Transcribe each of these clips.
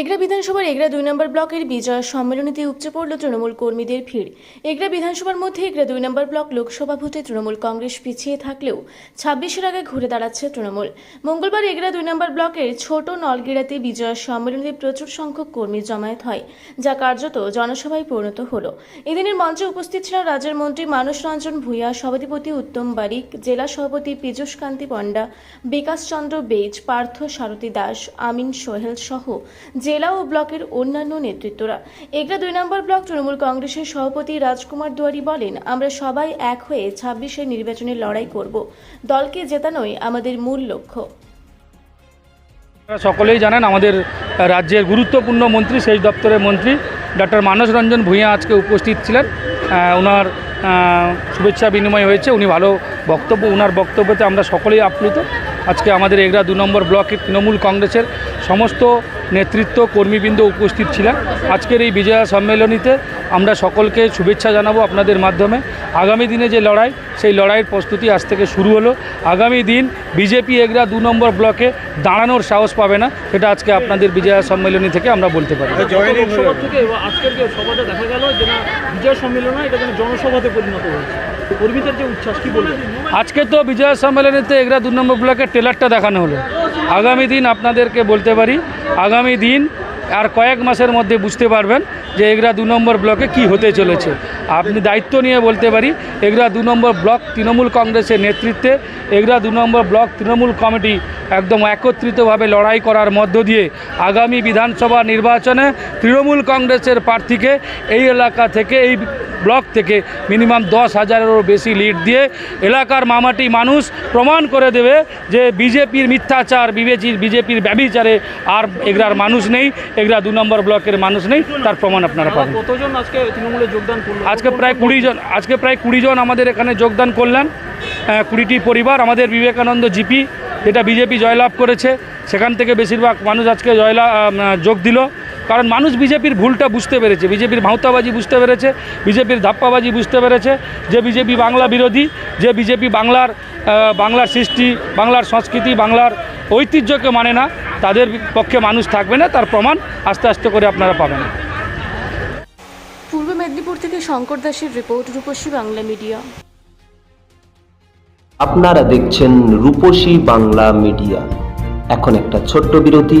এগরা বিধানসভার এগরা দুই নম্বর ব্লকের বিজয় সম্মেলনীতে উপচে পড়ল তৃণমূল কর্মীদের ভিড়। এগরা বিধানসভার মধ্যে এগরা দুই নম্বর ব্লক লোকসভা ভোটে তৃণমূল কংগ্রেস পিছিয়ে থাকলেও ছাব্বিশের আগে ঘুরে দাঁড়াচ্ছে তৃণমূল। মঙ্গলবার এগরা দুই নম্বর ব্লকের ছোট নলগিরাতে বিজয় সম্মেলনীতে প্রচুর সংখ্যক কর্মী জমায়েত হয়, যা কার্যত জনসভায় পরিণত হল। এদিনের মঞ্চে উপস্থিত ছিলেন রাজ্যের মন্ত্রী মানস রঞ্জন ভূঁইয়া সভাধিপতি উত্তম বারিক, জেলা সভাপতি পীযূষ কান্তি পণ্ডা, বিকাশ চন্দ্র বেজ, পার্থ সারথী দাস, আমিন সোহেল সহ জেলা ও ব্লকের অন্যান্য নেতৃত্বরা। এগরা দুই নম্বর ব্লক তৃণমূল কংগ্রেসের সভাপতি রাজকুমার দুয়ারি বলেন, আমরা সবাই এক হয়ে ছাব্বিশের নির্বাচনে লড়াই করব। দলকে জেতানোই আমাদের মূল লক্ষ্য। সকলেই জানেন, আমাদের রাজ্যের গুরুত্বপূর্ণ মন্ত্রী, সেচ দপ্তরের মন্ত্রী ডক্টর মানস রঞ্জন ভূঁইয়া আজকে উপস্থিত ছিলেন। ওনার শুভেচ্ছা বিনিময় হয়েছে। উনি ভালো বক্তব্য ওনার বক্তব্যতে আমরা সকলেই আপ্লুত। আজকে আমাদের এগরা দু নম্বর ব্লকের তৃণমূল কংগ্রেসের সমস্ত নেতৃত্ব কর্মীবৃন্দ উপস্থিত ছিলেন। আজকের এই বিজয়া সম্মেলনীতে আমরা সকলকে শুভেচ্ছা জানাব আপনাদের মাধ্যমে। আগামী দিনে যে লড়াই সেই লড়াইয়ের প্রস্তুতি আজ থেকে শুরু হলো। আগামী দিন বিজেপি এগরা দু নম্বর ব্লকে দাঁড়ানোর সাহস পাবে না সেটা আজকে আপনাদের বিজয়া সম্মেলনী থেকে আমরা বলতে পারি। লোকসভা থেকে এবার আজকের যে সভাটা দেখা গেল যে বিজয় সম্মেলন এটা জনসভাতে পরিণত হয়েছে। আজকে তো বিজয়া সম্মেলনীতে এগরা দু নম্বর ব্লকের ট্রেলারটা দেখানো হলো। আগামী দিন আপনাদেরকে বলতে পারি, আগামী দিন আর কয়েক মাসের মধ্যে বুঝতে পারবেন যে এগরা দু নম্বর ব্লকে কি হতে চলেছে। আপনি দায়িত্ব নিয়ে বলতে পারি, এগরা দু নম্বর ব্লক তৃণমূল কংগ্রেসের নেতৃত্বে এগরা দু নম্বর ব্লক তৃণমূল কমিটি একদম একত্রিতভাবে লড়াই করার মধ্য দিয়ে আগামী বিধানসভা নির্বাচনে তৃণমূল কংগ্রেসের প্রার্থীকে এই এলাকা থেকে এই ব্লক থেকে মিনিমাম দশ হাজারেরও বেশি লিড দিয়ে এলাকার মামাটি মানুষ প্রমাণ করে দেবে যে বিজেপির মিথ্যাচার বিবেচির বিজেপির ব্যবিচারে আর এগরার মানুষ নেই এগরা দু নম্বর ব্লকের মানুষ নেই তার প্রমাণ আপনারা পাবেন। কতজন আজকে তৃণমূলে যোগদান করল? আজকে প্রায় কুড়ি জন আজকে প্রায় কুড়ি জন আমাদের এখানে যোগদান করলেন। কুড়িটি পরিবার আমাদের বিবেকানন্দ জিপি যেটা বিজেপি জয়লাভ করেছে। সেখান থেকে বেশিরভাগ মানুষ আজকে জয়লা যোগ দিল। কারণ মানুষ বিজেপির ভুলটা বুঝতে পেরেছে। বিজেপির ভাঁওতাবাজি বুঝতে পেরেছে বিজেপির ধাপ্পাবাজি বুঝতে পেরেছে যে বিজেপি বাংলা বিরোধী যে বিজেপি বাংলার বাংলার সৃষ্টি বাংলার সংস্কৃতি বাংলার ঐতিহ্যকে মানে না তাদের পক্ষে মানুষ থাকবে না তার প্রমাণ আস্তে আস্তে করে আপনারা পাবেন। পূর্ব মেদিনীপুর থেকে শঙ্কর দাসের রিপোর্ট রূপসী বাংলা মিডিয়া। আপনারা দেখছেন রূপসী বাংলা মিডিয়া। এখন একটা ছোট্ট বিরতি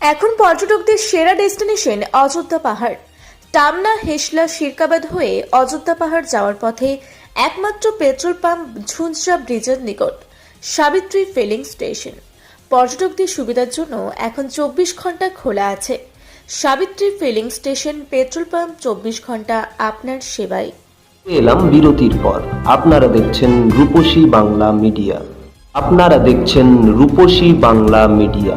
এখন পর্যটকদের সেরা ডেস্টিনেশন অযোধ্যা পাহাড়। টামনা, হেসলা, শিরকাবাদ হয়ে অযোধ্যা পাহাড় যাওয়ার পথে একমাত্র পেট্রোল পাম্প ঝুঞ্ঝরা ব্রিজের নিকট, সাবিত্রী ফিলিং স্টেশন। পর্যটকদের সুবিধার জন্য এখন চব্বিশ ঘণ্টা খোলা আছে। Savitri filling station petrol pump চব্বিশ ঘণ্টা আপনার সেবায়। এলাম বিরতির পর। আপনারা দেখছেন রূপসী বাংলা মিডিয়া। আপনারা দেখছেন রূপসী বাংলা মিডিয়া।